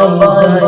যায়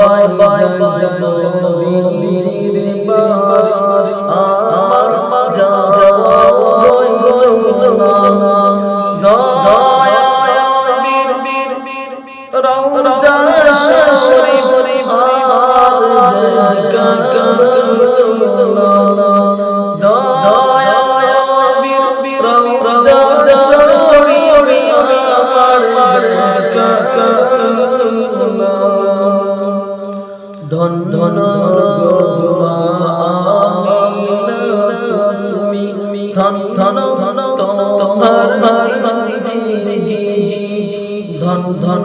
সবাই জয় জয় নবীজি ধন ধন তুমি ধন ধন ধন তোমার ধন ধন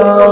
Allah.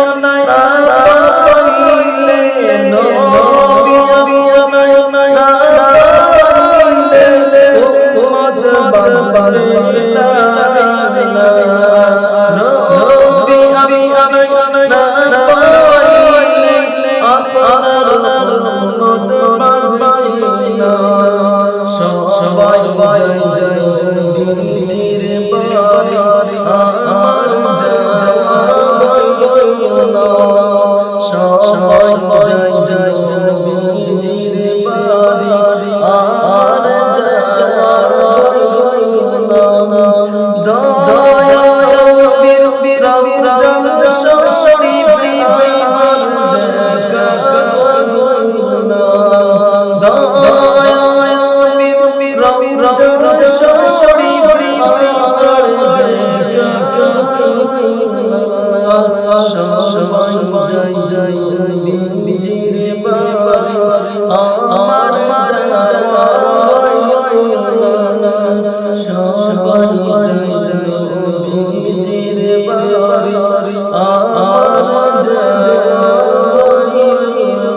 সঞ্জয় জয় জয়